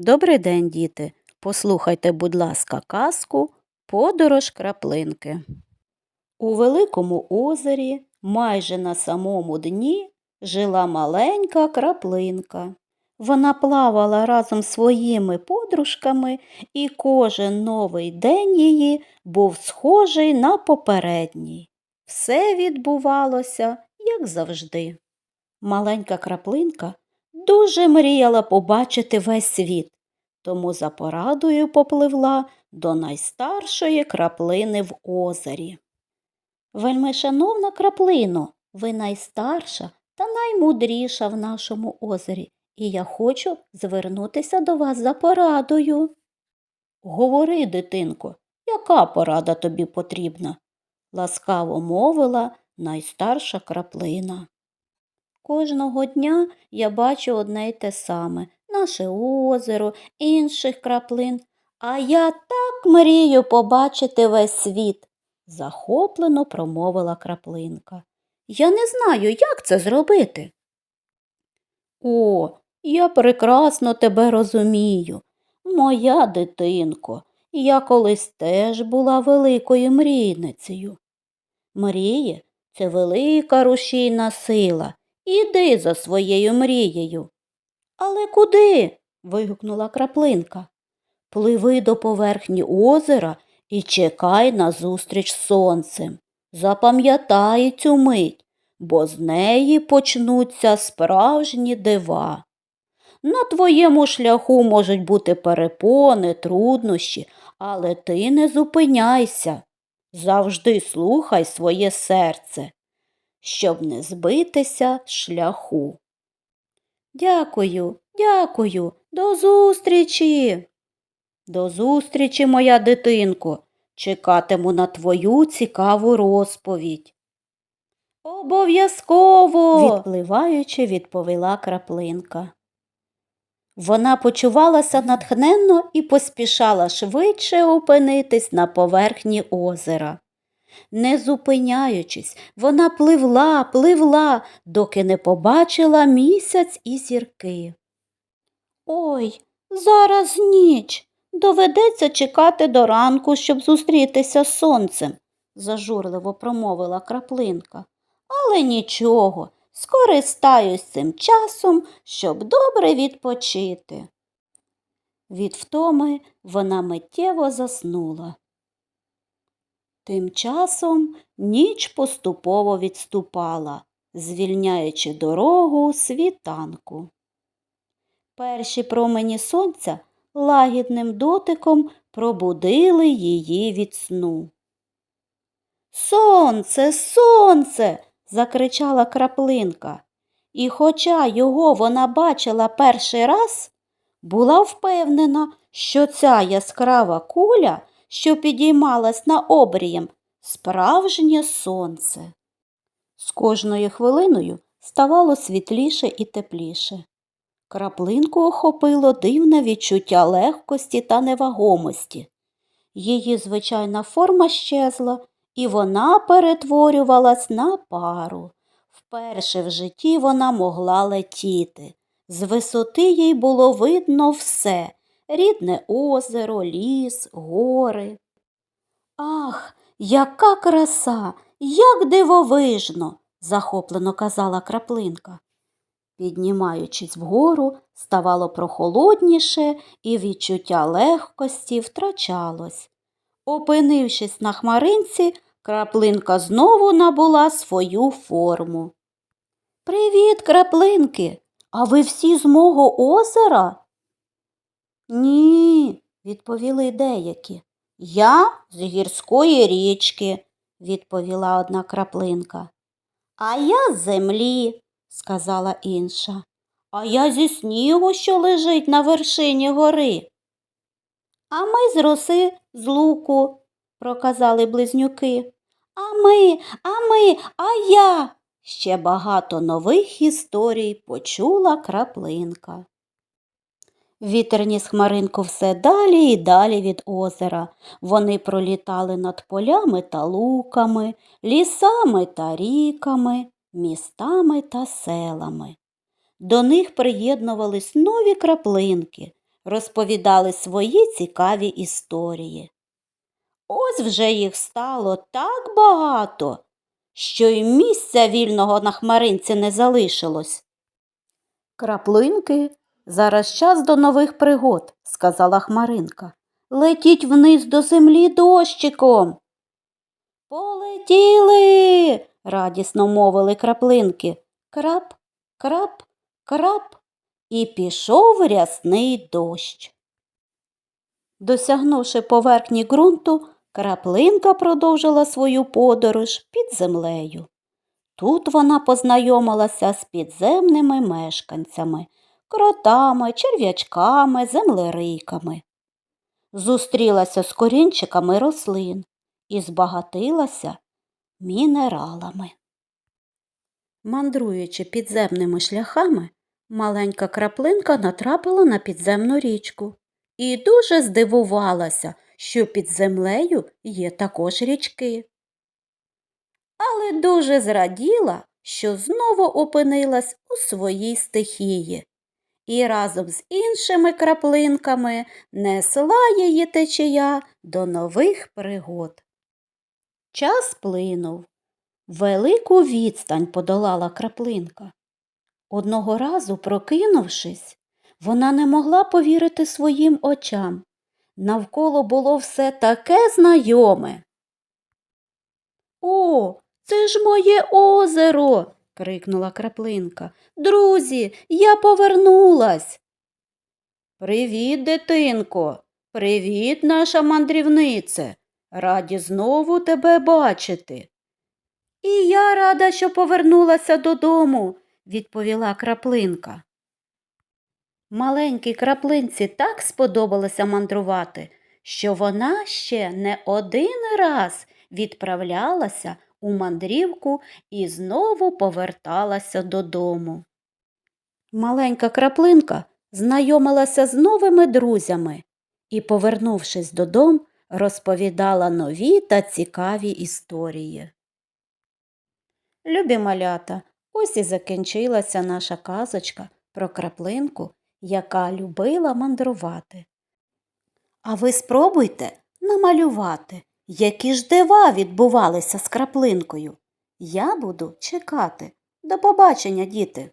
Добрий день, діти. Послухайте, будь ласка, казку Подорож краплинки. У великому озері, майже на самому дні, жила маленька краплинка. Вона плавала разом з своїми подружками, і кожен новий день її був схожий на попередній. Все відбувалося, як завжди. Маленька краплинка дуже мріяла побачити весь світ, тому за порадою попливла до найстаршої краплини в озері. Вельми шановна краплино, ви найстарша та наймудріша в нашому озері, і я хочу звернутися до вас за порадою. Говори, дитинко, яка порада тобі потрібна? ласкаво мовила найстарша краплина. Кожного дня я бачу одне й те саме наше озеро, інших краплин. А я так мрію побачити весь світ, захоплено промовила краплинка. Я не знаю, як це зробити. О, я прекрасно тебе розумію. Моя дитинко, я колись теж була великою мрійницею. Мрії це велика рушійна сила. Іди за своєю мрією. Але куди? вигукнула краплинка. Пливи до поверхні озера і чекай на зустріч з сонцем. Запам'ятай цю мить, бо з неї почнуться справжні дива. На твоєму шляху можуть бути перепони, труднощі, але ти не зупиняйся. Завжди слухай своє серце щоб не збитися шляху. Дякую, дякую, до зустрічі. До зустрічі, моя дитинко. Чекатиму на твою цікаву розповідь. Обов'язково, відпливаючи, відповіла краплинка. Вона почувалася натхненно і поспішала швидше опинитись на поверхні озера. Не зупиняючись, вона пливла, пливла, доки не побачила місяць і зірки. Ой, зараз ніч. Доведеться чекати до ранку, щоб зустрітися з сонцем, зажурливо промовила краплинка. Але нічого, скористаюсь цим часом, щоб добре відпочити. Від втоми вона миттєво заснула. Тим часом ніч поступово відступала, звільняючи дорогу світанку. Перші промені сонця лагідним дотиком пробудили її від сну. Сонце, сонце. закричала краплинка, і, хоча його вона бачила перший раз, була впевнена, що ця яскрава куля що підіймалась на обрієм, справжнє сонце. З кожною хвилиною ставало світліше і тепліше. Краплинку охопило дивне відчуття легкості та невагомості. Її звичайна форма щезла, і вона перетворювалась на пару. Вперше в житті вона могла летіти. З висоти їй було видно все рідне озеро, ліс, гори. Ах, яка краса, як дивовижно, захоплено казала краплинка. Піднімаючись вгору, ставало прохолодніше і відчуття легкості втрачалось. Опинившись на хмаринці, краплинка знову набула свою форму. Привіт, краплинки! А ви всі з мого озера? Ні, відповіли деякі. Я з гірської річки, відповіла одна краплинка. А я з землі, сказала інша. А я зі снігу, що лежить на вершині гори. А ми з роси з луку, проказали близнюки. А ми, а ми, а я. Ще багато нових історій почула краплинка. Вітер ніс хмаринку все далі і далі від озера. Вони пролітали над полями та луками, лісами та ріками, містами та селами. До них приєднувались нові краплинки, розповідали свої цікаві історії. Ось вже їх стало так багато, що й місця вільного на хмаринці не залишилось. Краплинки, зараз час до нових пригод, сказала Хмаринка. Летіть вниз до землі дощиком. Полетіли. радісно мовили краплинки. Крап, крап, крап. І пішов рясний дощ. Досягнувши поверхні ґрунту, краплинка продовжила свою подорож під землею. Тут вона познайомилася з підземними мешканцями, кротами, черв'ячками, землерийками. Зустрілася з корінчиками рослин і збагатилася мінералами. Мандруючи підземними шляхами, маленька краплинка натрапила на підземну річку і дуже здивувалася, що під землею є також річки. Але дуже зраділа, що знову опинилась у своїй стихії і разом з іншими краплинками несла її течія до нових пригод. Час плинув. Велику відстань подолала краплинка. Одного разу, прокинувшись, вона не могла повірити своїм очам. Навколо було все таке знайоме. О, це ж моє озеро. Крикнула краплинка. Друзі, я повернулась. Привіт, дитинко. Привіт, наша мандрівнице. Раді знову тебе бачити. І я рада, що повернулася додому, відповіла краплинка. Маленькій краплинці так сподобалося мандрувати, що вона ще не один раз відправлялася у мандрівку і знову поверталася додому. Маленька краплинка знайомилася з новими друзями і, повернувшись додому, розповідала нові та цікаві історії. Любі малята, ось і закінчилася наша казочка про краплинку, яка любила мандрувати. А ви спробуйте намалювати, які ж дива відбувалися з краплинкою. Я буду чекати. До побачення, діти!